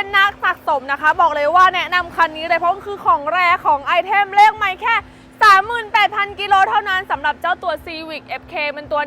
เป็นนักสะสมนะคะ บอกเลยว่าแนะนำคันนี้เลยเพราะมันคือของแรของไอเทมเลขไม่แค่ 38,000 กิโลเท่านั้นสำหรับเจ้าตัว Civic FK มันตัว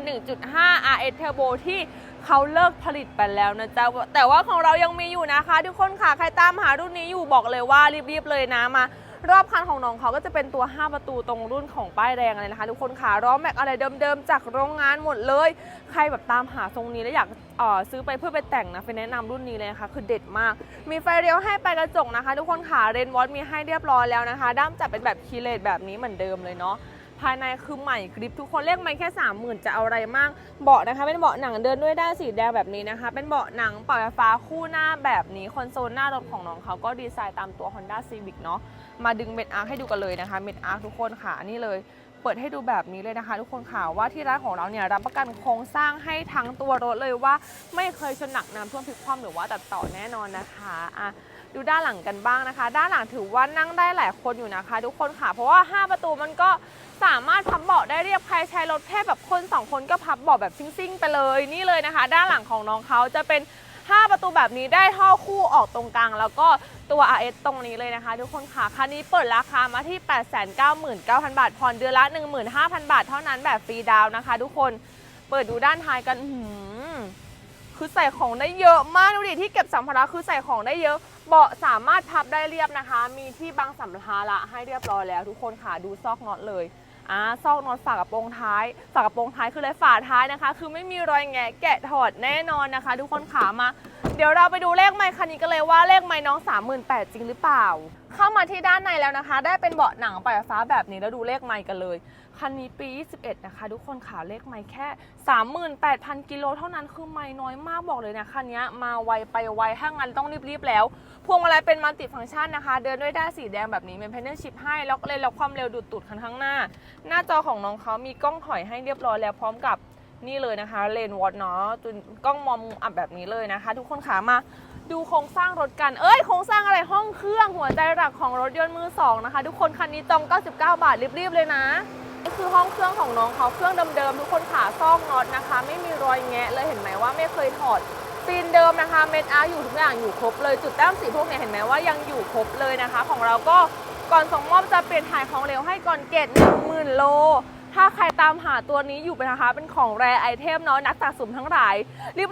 1.5 RS Turbo ที่เขาเลิกผลิตไปแล้วนะจ๊ะ แต่ว่าของเรายังมีอยู่นะคะ ทุกคนค่ะ ใครตามหารุ่นนี้อยู่บอกเลยว่ารีบๆเลยนะมา รอบคันของน้องเขาก็จะเป็นตัว 5 ประตูตรงรุ่นของป้ายแดงเลยนะคะ ทุกคนค่ะล้อแม็กอะไรเดิมๆ จากโรงงานหมดเลย ใครแบบตามหาทรงนี้แล้วอยากออซื้อไปเพื่อไปแต่งนะเฟนแนะนำรุ่นนี้เลยนะคะคือเด็ดมาก มีไฟเลี้ยวให้ไปกระจกนะคะ ทุกคนค่ะเรนวอตมีให้เรียบร้อยแล้วนะคะ ด้ามจับเป็นแบบคีเลตแบบนี้เหมือนเดิมเลยเนาะ ภายในคือใหม่กริปทุกคนเรียกไม่แค่ 30,000 จะเอาอะไรมาก เบาะนะคะ เป็นเบาะหนังเดินด้วยด้านสีแดงแบบนี้นะคะ เป็นเบาะหนังปรับไฟฟ้าคู่หน้าแบบนี้คอนโซลหน้ารถของน้องเขาก็ดีไซน์ตามตัว Honda Civic เนาะมาดึงเม็ดอาร์คให้ดูกันเลยนะคะเม็ดอาร์คทุกคนค่ะนี่เลยเปิดให้ดูแบบนี้เลยนะคะ ทุกคนค่ะว่าที่ร้านของเราเนี่ยรับประกันโครงสร้างให้ทั้งตัวรถเลยว่า ไม่เคยชนหนักน้ำท่วมพลิกคว่ำหรือว่าตัดต่อแน่นอนนะคะอะ ดูด้านหลังกันบ้างนะคะ ด้านหลังถือว่านั่งได้หลายคนอยู่นะคะ ทุกคนค่ะ เพราะว่า 5 ประตูมันก็สามารถพับเบาะได้เรียบใครใช้รถแค่แบบคน 2 คนก็พับเบาะแบบซิ่งๆไปเลยนี่เลยนะคะ ด้านหลังของน้องเขาจะเป็น 5 ประตูแบบนี้ได้ท่อคู่ออกตรงกลาง แล้วก็ตัว RS ตรงนี้เลยนะคะ ทุกคนค่ะคันนี้เปิดราคามาที่ 899,000 บาทผ่อนเดือนละ 15,000 บาท เท่านั้นแบบฟรีดาวนะคะ ทุกคนเปิดดูด้านท้ายกันอื้อหือ คือใส่ของได้เยอะมากดูดิที่เก็บสัมภาระคือใส่ของได้เยอะ เบาะสามารถพับได้เรียบนะคะ มีที่บังสัมภาระให้เรียบร้อยแล้ว ทุกคนค่ะดูซอกน็อตเลยอ่าซอกน็อตฝากระโปรงท้าย ฝากระโปรงท้ายคืออะไรฝาท้ายนะคะ คือไม่มีรอยแงะแกะถอดแน่นอนนะคะ ทุกคนขามา เดี๋ยวเราไปดูเลขไมค์คันนี้กันเลยว่าเลขไมค์น้อง 38,000จริงหรือเปล่า เข้ามาที่ด้านในแล้วนะคะ ได้เป็นเบาะหนังปลายฟ้าแบบนี้แล้วดูเลขไมค์กันเลย คันนี้ปี 21 นะคะ ทุกคนขาเลขไมค์แค่ 38,000 กิโลเท่านั้นคือไมค์น้อยมากบอกเลยนะคันนี้มาไวไปไวถ้างั้นต้องรีบๆแล้ว พวงมาลัยเป็นมัลติฟังก์ชันนะคะ เดินด้วยด้านสีแดงแบบนี้เป็นเพนเนอร์ชิพให้ล็อกเลนล็อกความเร็วดูดตูดคันข้างหน้า หน้าจอของน้องเขามีกล้องถอยให้เรียบร้อยแล้วพร้อมกับนี่เลยนะคะเลนวอตเนาะกล้องมองมุมอับแบบนี้เลยนะคะ ทุกคนขามา ดูโครงสร้างรถกัน เอ้ย โครงสร้างอะไรห้องเครื่องหัวใจหลักของรถยนต์มือสองนะคะ ทุกคนคันนี้จอง 99 บาทรีบๆเลยนะนี่คือห้องเครื่องของน้องเขาเครื่องเดิมๆทุกคนขาซอกน็อตนะคะ ไม่มีรอยแงะเลยเห็นไหมว่าไม่เคยถอดฟินเดิมนะคะเม็ดอาร์อยู่ทุกอย่างอยู่ครบเลยจุดแต้มสีพวกเนี้ยเห็นไหมว่ายังอยู่ครบเลยนะคะ ของเราก็ก่อนส่งมอบจะเปลี่ยนถ่ายของเหลวให้ก่อนเกต10,000โล ถ้าใครตามหาตัวนี้อยู่เป็นนะคะ เป็นของแรไอเทมเนาะนักสะสมทั้งหลาย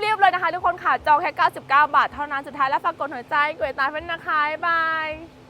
รีบๆเลยนะคะ ทุกคนค่ะจองแค่ 99 บาท เท่านั้นสุดท้ายแล้วฝากกดหัวใจกดติดตามเป็นนะคะบายบาย